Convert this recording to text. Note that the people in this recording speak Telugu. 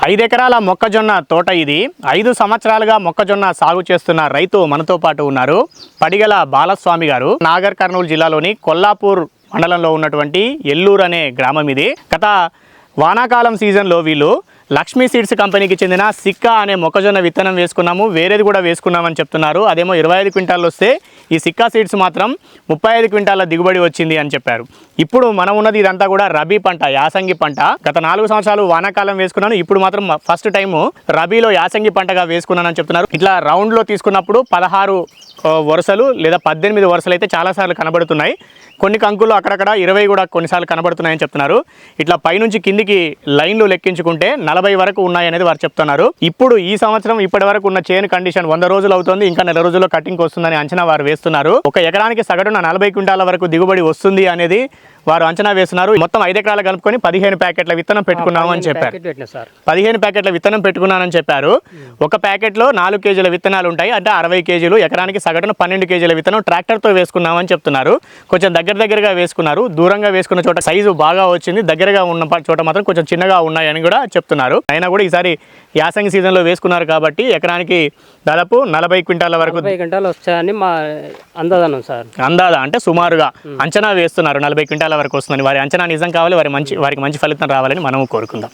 ఐదు ఎకరాల మొక్కజొన్న తోట ఇది. ఐదు సంవత్సరాలుగా మొక్కజొన్న సాగు చేస్తున్న రైతు మనతో పాటు ఉన్నారు. పడిగల బాలస్వామి గారు. నాగర్ కర్నూలు జిల్లాలోని కొల్లాపూర్ మండలంలో ఉన్నటువంటి ఎల్లూరు అనే గ్రామం ఇది. గత వానాకాలం సీజన్లో వీళ్ళు లక్ష్మీ సీడ్స్ కంపెనీకి చెందిన సిక్కా అనే మొక్కజొన్న విత్తనం వేసుకున్నాము. వేరేది కూడా వేసుకున్నామని చెప్తున్నారు. అదేమో ఇరవై ఐదు క్వింటాలు వస్తే ఈ సిక్కా సీడ్స్ మాత్రం ముప్పై ఐదు క్వింటాల దిగుబడి వచ్చింది అని చెప్పారు. ఇప్పుడు మనం ఉన్నది ఇదంతా కూడా రబీ పంట యాసంగి పంట. గత నాలుగు సంవత్సరాలు వానాకాలం వేసుకున్నాను. ఇప్పుడు మాత్రం ఫస్ట్ టైము రబీలో యాసంగి పంటగా వేసుకున్నానని చెప్తున్నారు. ఇట్లా రౌండ్లో తీసుకున్నప్పుడు పదహారు వరుసలు లేదా పద్దెనిమిది వరుసలు అయితే చాలాసార్లు కనబడుతున్నాయి. కొన్ని కంకులు అక్కడక్కడ ఇరవై కూడా కొన్నిసార్లు కనబడుతున్నాయని చెప్తున్నారు. ఇట్లా పైనుంచి కిందికి లైన్లు లెక్కించుకుంటే నలభై వరకు ఉన్నాయనేది వారు చెప్తున్నారు. ఇప్పుడు ఈ సంవత్సరం ఇప్పటి వరకు ఉన్న చేను కండిషన్ వంద రోజులు అవుతుంది ఇంకా నెల రోజుల్లో కటింగ్ వస్తుందని అంచనా వారు వేస్తున్నారు. ఒక ఎకరానికి సగటున నలభై క్వింటాల వరకు దిగుబడి వస్తుంది అనేది వారు అంచనా వేస్తున్నారు. మొత్తం ఐదు ఎకరాలు కలుపుకొని పదిహేను ప్యాకెట్ల విత్తనం పెట్టుకున్నాము అని చెప్పారు. పదిహేను ప్యాకెట్ల విత్తనం పెట్టుకున్నానని చెప్పారు. ఒక ప్యాకెట్లో నాలుగు కేజీల విత్తనాలు ఉంటాయి. అంటే అరవై కేజీలు ఎకరానికి సగటున పన్నెండు కేజీల విత్తనం ట్రాక్టర్తో వేసుకున్నామని చెప్తున్నారు. కొంచెం దగ్గర దగ్గరగా వేసుకున్నారు. దూరంగా వేసుకున్న చోట సైజు బాగా వచ్చింది. దగ్గరగా ఉన్న చోట మాత్రం కొంచెం చిన్నగా ఉన్నాయని కూడా చెప్తున్నారు. అయినా కూడా ఈసారి యాసంగి సీజన్లో వేసుకున్నారు కాబట్టి ఎకరానికి దాదాపు నలభై క్వింటాల వరకు వచ్చాయని మా అందదనం సార్. అందాదా అంటే సుమారుగా అంచనా వేస్తున్నారు. నలభై క్వింటాల వరకు వస్తుందని వారి అంచనా నిజం కావాలి వారి మంచి వారికి మంచి ఫలితం రావాలని మనము కోరుకుందాం.